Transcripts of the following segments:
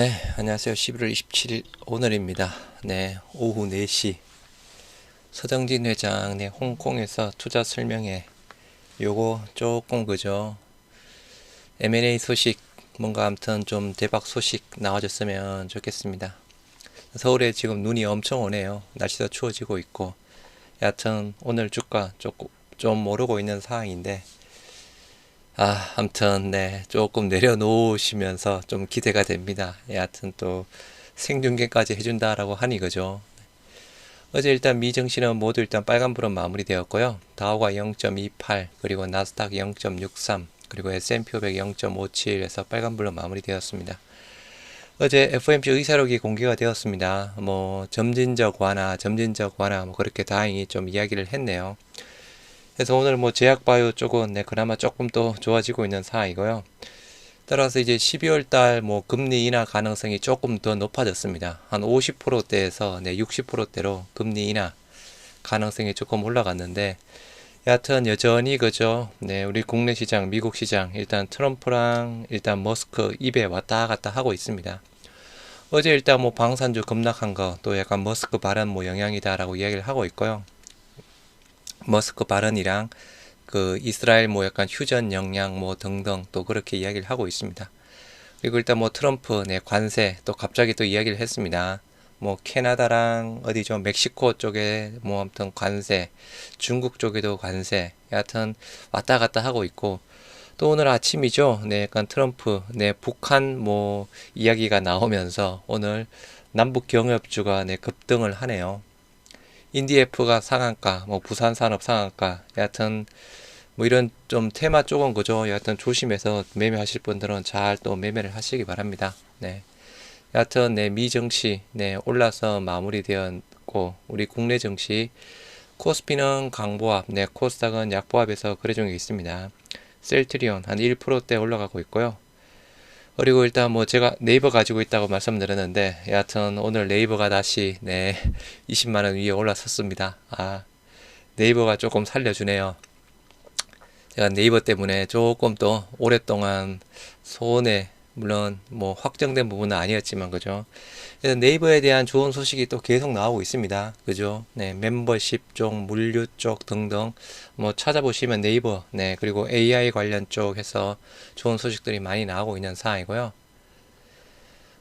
네, 안녕하세요. 11월 27일 오늘입니다. 네, 오후 4시 서정진 회장 네, 홍콩에서 투자 설명회 요거 조금 그죠 M&A 소식 뭔가 아무튼 좀 대박 소식 나와줬으면 좋겠습니다. 서울에 지금 눈이 엄청 오네요. 날씨도 추워지고 있고 여하튼 오늘 주가 조금 좀 오르고 있는 상황인데 아, 아무튼 네 조금 내려놓으시면서 좀 기대가 됩니다. 여하튼 또 생중계까지 해준다라고 하니 그죠. 어제 일단 미증시는 모두 일단 빨간불은 마무리되었고요. 다우가 0.28 그리고 나스닥 0.63 그리고 S&P 500 0.57에서 빨간불로 마무리되었습니다. 어제 FOMC 의사록이 공개가 되었습니다. 뭐 점진적 완화, 점진적 완화 뭐 그렇게 다행히 좀 이야기를 했네요. 그래서 오늘 뭐 제약바이오 쪽은 네, 그나마 조금 더 좋아지고 있는 상황이고요. 따라서 이제 12월 달 뭐 금리 인하 가능성이 조금 더 높아졌습니다. 한 50%대에서 네, 60%대로 금리 인하 가능성이 조금 올라갔는데 여하튼 여전히 그죠. 네, 우리 국내 시장, 미국 시장 일단 트럼프랑 일단 머스크 입에 왔다 갔다 하고 있습니다. 어제 일단 뭐 방산주 급락한 거 또 약간 머스크 발언 뭐 영향이다라고 이야기를 하고 있고요. 머스크 발언이랑 그 이스라엘 뭐 약간 휴전 역량 뭐 등등 또 그렇게 이야기를 하고 있습니다. 그리고 일단 뭐 트럼프 네 관세 또 갑자기 또 이야기를 했습니다. 뭐 캐나다랑 어디죠 멕시코 쪽에 뭐 아무튼 관세 중국 쪽에도 관세 여하튼 왔다 갔다 하고 있고 또 오늘 아침이죠 네 약간 트럼프 네 북한 뭐 이야기가 나오면서 오늘 남북 경협주가 네 급등을 하네요 인디에프가 상한가 뭐 부산 산업 상한가 여하튼 뭐 이런 좀 테마 쪽은 그죠? 여하튼 조심해서 매매하실 분들은 잘 또 매매를 하시기 바랍니다. 네. 여하튼 네 미 증시 네 올라서 마무리되었고 우리 국내 증시 코스피는 강보합 네 코스닥은 약보합에서 거래 중에 있습니다. 셀트리온 한 1%대 올라가고 있고요 그리고 일단 뭐 제가 네이버 가지고 있다고 말씀드렸는데 여하튼 오늘 네이버가 다시 네 20만원 위에 올라섰습니다. 아 네이버가 조금 살려주네요. 제가 네이버 때문에 조금 또 오랫동안 손해 물론 뭐 확정된 부분은 아니었지만 그죠. 그래서 네이버에 대한 좋은 소식이 또 계속 나오고 있습니다. 그죠. 네, 멤버십 쪽, 물류 쪽 등등 뭐 찾아보시면 네이버, 네, 그리고 AI 관련 쪽에서 좋은 소식들이 많이 나오고 있는 상황이고요.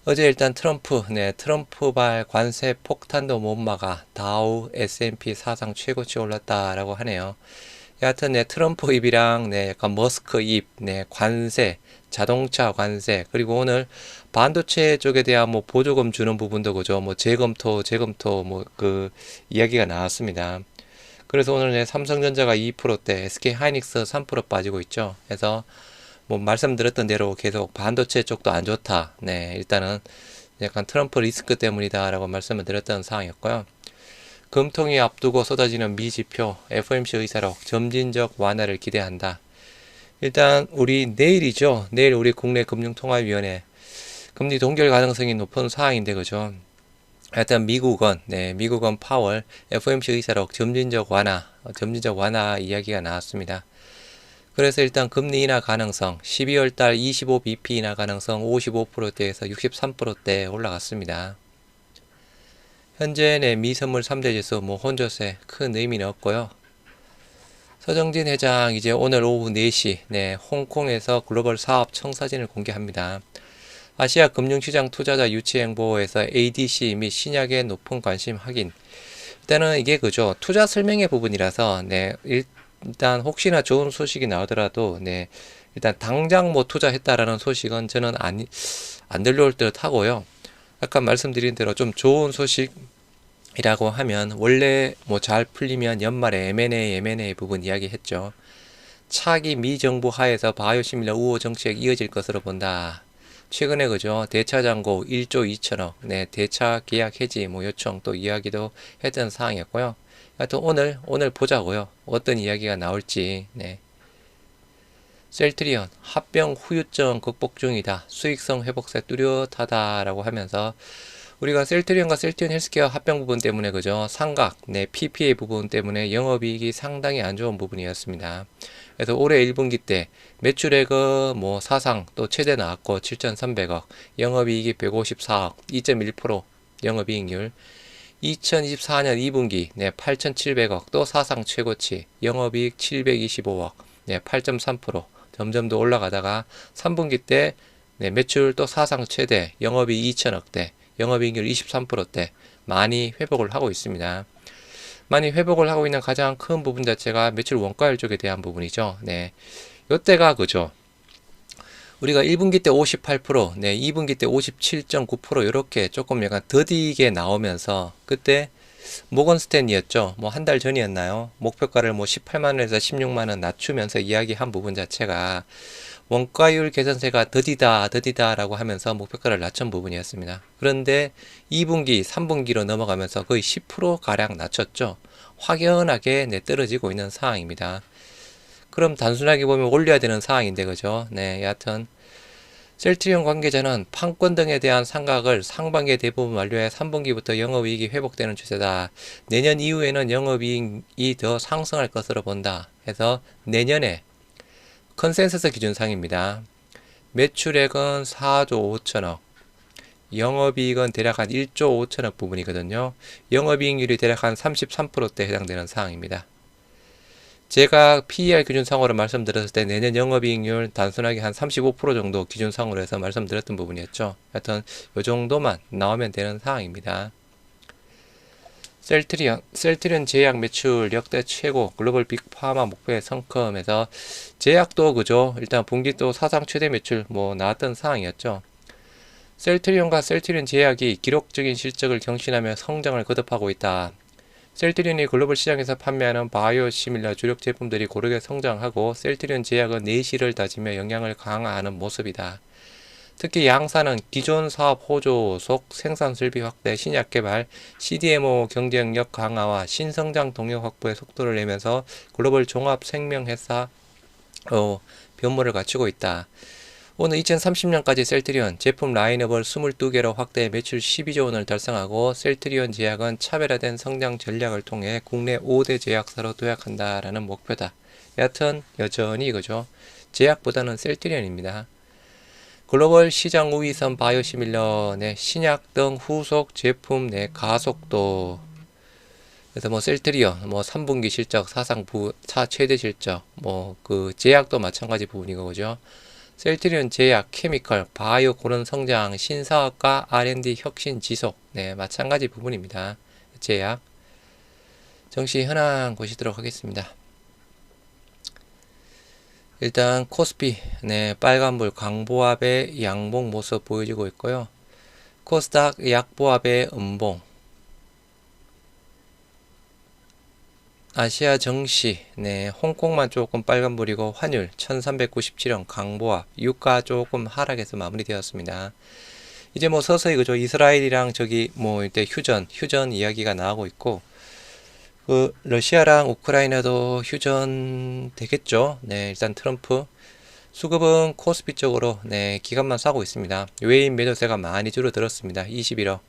어제 일단 트럼프, 네, 트럼프발 관세 폭탄도 못 막아 다우 S&P 사상 최고치 올랐다라고 하네요. 여하튼 네, 트럼프 입이랑 네, 약간 머스크 입, 네, 관세, 자동차 관세, 그리고 오늘 반도체 쪽에 대한 뭐 보조금 주는 부분도 그죠. 뭐 재검토, 재검토 뭐 그 이야기가 나왔습니다. 그래서 오늘 네, 삼성전자가 2%대, SK 하이닉스 3% 빠지고 있죠. 그래서 뭐 말씀드렸던 대로 계속 반도체 쪽도 안 좋다. 네, 일단은 약간 트럼프 리스크 때문이다라고 말씀을 드렸던 상황이었고요. 금통위 앞두고 쏟아지는 미지표, FOMC 의사록, 점진적 완화를 기대한다. 일단 우리 내일이죠. 내일 우리 국내 금융통화위원회 금리 동결 가능성이 높은 사항인데 그죠. 하여튼 미국은 네 미국은 파월 FOMC 의사록 점진적 완화, 점진적 완화 이야기가 나왔습니다. 그래서 일단 금리 인하 가능성 12월 달 25bp 인하 가능성 55%대에서 63%대 올라갔습니다. 현재 내 미선물 3대 지수 뭐 혼조세 큰 의미는 없고요. 서정진 회장 이제 오늘 오후 4시 네, 홍콩에서 글로벌 사업 청사진을 공개합니다. 아시아 금융시장 투자자 유치 행보에서 ADC 및 신약의 높은 관심 확인. 일단은 이게 그죠. 투자 설명의 부분이라서 네, 일단 혹시나 좋은 소식이 나오더라도 네, 일단 당장 뭐 투자했다라는 소식은 저는 안, 안 들려올 듯 하고요. 아까 말씀드린 대로 좀 좋은 소식 이라고 하면 원래 뭐 잘 풀리면 연말에 M&A, M&A 부분 이야기했죠. 차기 미 정부 하에서 바이오시밀러 우호 정책 이어질 것으로 본다. 최근에 그죠 대차 잔고 1조 2천억, 네 대차 계약 해지 뭐 요청 또 이야기도 했던 사항이었고요. 하여튼 오늘 오늘 보자고요. 어떤 이야기가 나올지 네. 셀트리온 합병 후유증 극복 중이다. 수익성 회복세 뚜렷하다라고 하면서 우리가 셀트리온과 셀트리온 헬스케어 합병 부분 때문에 그죠? 상각, 네, PPA 부분 때문에 영업이익이 상당히 안 좋은 부분이었습니다. 그래서 올해 1분기 때 매출액은 뭐 사상 또 최대 나왔고 7,300억, 영업이익이 154억, 2.1% 영업이익률. 2024년 2분기 네 8,700억 또 사상 최고치, 영업이익 725억, 네8.3% 점점 더 올라가다가 3분기 때 네, 매출 또 사상 최대, 영업이익 2천억대, 영업이익률 23%대 많이 회복을 하고 있습니다. 많이 회복을 하고 있는 가장 큰 부분 자체가 매출 원가율 쪽에 대한 부분이죠. 네. 요때가 그죠. 우리가 1분기 때 58%, 네, 2분기 때 57.9% 이렇게 조금 약간 더디게 나오면서 그때 모건스탠이었죠. 뭐 한 달 전이었나요? 목표가를 뭐 18만 원에서 16만 원 낮추면서 이야기한 부분 자체가 원가율 개선세가 더디다 더디다라고 하면서 목표가를 낮춘 부분이었습니다. 그런데 2분기, 3분기로 넘어가면서 거의 10% 가량 낮췄죠. 확연하게 네, 떨어지고 있는 상황입니다. 그럼 단순하게 보면 올려야 되는 상황인데 그죠? 네, 여하튼 셀트리온 관계자는 판권 등에 대한 상각을 상반기에 대부분 완료해 3분기부터 영업이익이 회복되는 추세다. 내년 이후에는 영업이익이 더 상승할 것으로 본다. 해서 내년에 컨센서스 기준상입니다. 매출액은 4조 5천억, 영업이익은 대략 한 1조 5천억 부분이거든요. 영업이익률이 대략 한 33%대 해당되는 사항입니다. 제가 PER 기준상으로 말씀드렸을 때 내년 영업이익률 단순하게 한 35% 정도 기준상으로 해서 말씀드렸던 부분이었죠. 하여튼 이 정도만 나오면 되는 상황입니다. 셀트리온, 셀트리온 제약 매출 역대 최고 글로벌 빅파마 목표의 성컴에서 제약도 그죠. 일단 분기 또 사상 최대 매출 뭐 나왔던 상황이었죠. 셀트리온과 셀트리온 제약이 기록적인 실적을 경신하며 성장을 거듭하고 있다. 셀트리온이 글로벌 시장에서 판매하는 바이오 시밀러 주력 제품들이 고르게 성장하고 셀트리온 제약은 내실을 다지며 영향을 강화하는 모습이다. 특히 양사는 기존 사업 호조 속 생산 설비 확대, 신약 개발, CDMO 경쟁력 강화와 신성장 동력 확보에 속도를 내면서 글로벌 종합 생명회사 어, 변모를 갖추고 있다. 오늘 2030년까지 셀트리온 제품 라인업을 22개로 확대해 매출 12조 원을 달성하고 셀트리온 제약은 차별화된 성장 전략을 통해 국내 5대 제약사로 도약한다라는 목표다. 여하튼 여전히 이거죠. 제약보다는 셀트리온입니다. 글로벌 시장 우위선 바이오시밀러 내 신약 등 후속 제품 내 가속도 그래서 뭐 셀트리온 뭐 3분기 실적 사상 부 차 최대 실적 뭐 그 제약도 마찬가지 부분이고 그죠 셀트리온 제약 케미컬 바이오 고른 성장 신사업과 R&D 혁신 지속. 네 마찬가지 부분입니다. 제약. 정시 현황 보시도록 하겠습니다. 일단 코스피. 네 빨간불 강보합의 양봉 모습 보여지고 있고요. 코스닥 약보합의 음봉 아시아 정시 네 홍콩만 조금 빨간불이고 환율 1397원 강보합 유가 조금 하락해서 마무리되었습니다. 이제 뭐 서서히 그죠 이스라엘이랑 저기 뭐 이때 휴전 휴전 이야기가 나오고 있고 그 러시아랑 우크라이나도 휴전 되겠죠. 네, 일단 트럼프 수급은 코스피 쪽으로 네, 기간만 싸고 있습니다. 외인 매도세가 많이 줄어들었습니다. 21억.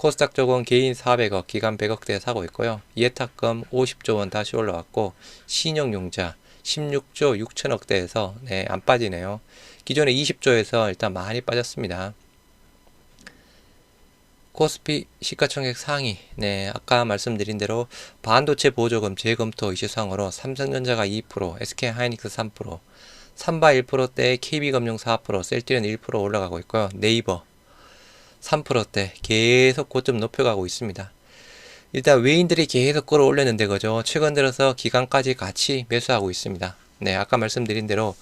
코스닥 쪽은 개인 400억, 기간 100억대 사고 있고요. 예탁금 50조 원 다시 올라왔고 신용융자 16조 6천억대에서 네, 안 빠지네요. 기존에 20조에서 일단 많이 빠졌습니다. 코스피 시가총액 상위 네 아까 말씀드린 대로 반도체 보조금 재검토 이슈상으로 삼성전자가 2% SK하이닉스 3% 삼바 1%대 KB금융 4% 셀트리온 1% 올라가고 있고요 네이버 3%대 계속 고점 높여가고 있습니다 일단 외인들이 계속 끌어올렸는데 그죠 최근 들어서 기간까지 같이 매수하고 있습니다 네 아까 말씀드린 대로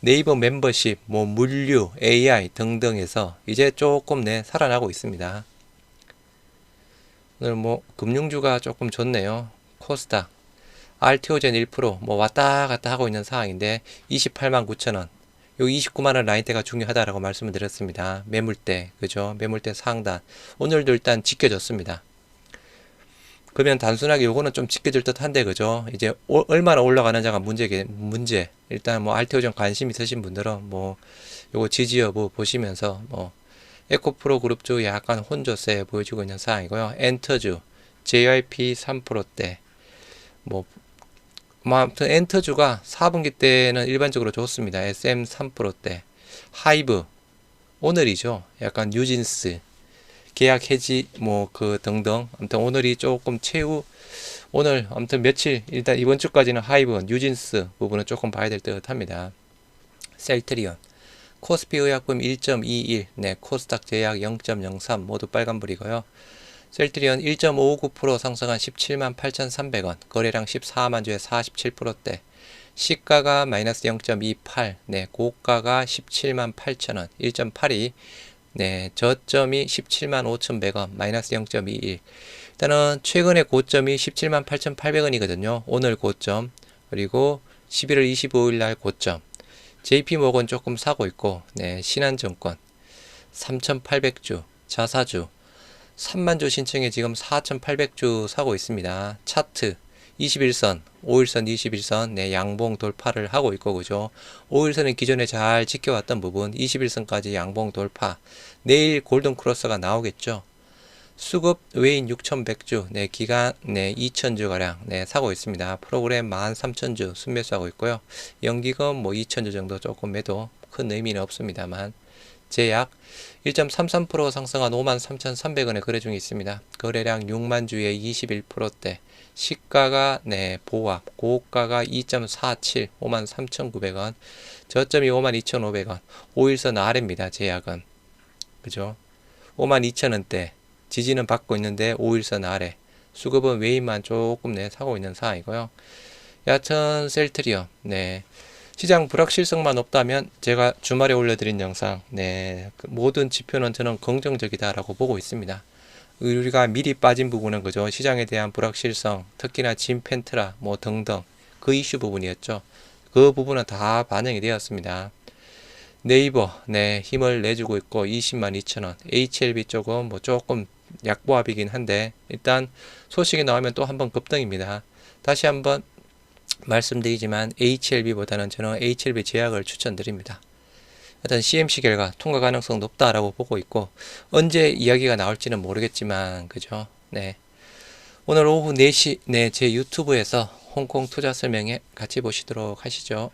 네이버 멤버십 뭐 물류 AI 등등에서 이제 조금 네 살아나고 있습니다 오늘 뭐 금융주가 조금 좋네요. 코스닥, RTO젠 1%뭐 왔다 갔다 하고 있는 상황인데 28만 9천 원. 요 29만원 라인대가 중요하다라고 말씀을 드렸습니다. 매물대, 그죠? 매물대 상단. 오늘도 일단 지켜졌습니다. 그러면 단순하게 요거는 좀 지켜질 듯 한데, 그죠? 이제 오, 얼마나 올라가는지가 문제, 문제. 일단 뭐 RTO전 관심 있으신 분들은 뭐 요거 지지 여부 보시면서 뭐 에코프로 그룹 주 약간 혼조세 보여주고 있는 상황이고요. 엔터주 JYP 3%대 뭐 뭐 아무튼 엔터주가 4분기 때는 일반적으로 좋습니다. SM 3%대. 하이브 오늘이죠. 약간 뉴진스 계약 해지 뭐 그 등등 아무튼 오늘이 조금 최후 오늘 아무튼 며칠 일단 이번 주까지는 하이브 뉴진스 부분은 조금 봐야 될 듯 합니다. 셀트리온 코스피 의약품 1.21, 네, 코스닥 제약 0.03 모두 빨간불이고요. 셀트리온 1.59% 상승한 17만 8,300원, 거래량 14만 주에 47%대. 시가가 마이너스 0.28, 네, 고가가 17만 8천원, 1.82, 네, 저점이 17만 5,100원, 마이너스 0.21. 일단은 최근의 고점이 17만 8,800원이거든요. 오늘 고점, 그리고 11월 25일 날 고점. JP 모건 조금 사고 있고, 네, 신한증권 3,800주, 자사주 3만 주 신청에 지금 4,800주 사고 있습니다. 차트 21선, 5일선, 21선, 네, 양봉 돌파를 하고 있고, 그죠? 5일선은 기존에 잘 지켜왔던 부분, 21선까지 양봉 돌파. 내일 골든 크로스가 나오겠죠? 수급 외인 6,100주, 네, 기간, 네, 2,000주 가량, 네, 사고 있습니다. 프로그램 13,000주 순매수하고 있고요. 연기금 뭐 2,000주 정도 조금 매도 큰 의미는 없습니다만, 제약 1.33% 상승한 53,300원에 거래 중에 있습니다. 거래량 6만 주에 21%대. 시가가 네, 보합, 고가가 2.47, 53,900원. 저점이 52,500원. 5일선 아래입니다. 제약은. 그죠? 52,000원대. 지지는 받고 있는데 5일선 아래. 수급은 외인만 조금 내 사고 있는 상황이고요. 야천 셀트리온. 네. 시장 불확실성만 없다면 제가 주말에 올려드린 영상, 네, 그 모든 지표는 저는 긍정적이다라고 보고 있습니다. 우리가 미리 빠진 부분은 그죠? 시장에 대한 불확실성, 특히나 진 펜트라 뭐 등등 그 이슈 부분이었죠. 그 부분은 다 반영이 되었습니다. 네이버, 네, 힘을 내주고 있고 20만 2천 원. HLB 쪽은 뭐 조금 약보합이긴 한데 일단 소식이 나오면 또 한번 급등입니다. 다시 한번 말씀드리지만 HLB보다는 저는 HLB 제약을 추천드립니다. 일단 CMC 결과 통과 가능성 높다라고 보고 있고 언제 이야기가 나올지는 모르겠지만 그죠? 네. 오늘 오후 4시 네, 제 유튜브에서 홍콩 투자 설명회 같이 보시도록 하시죠.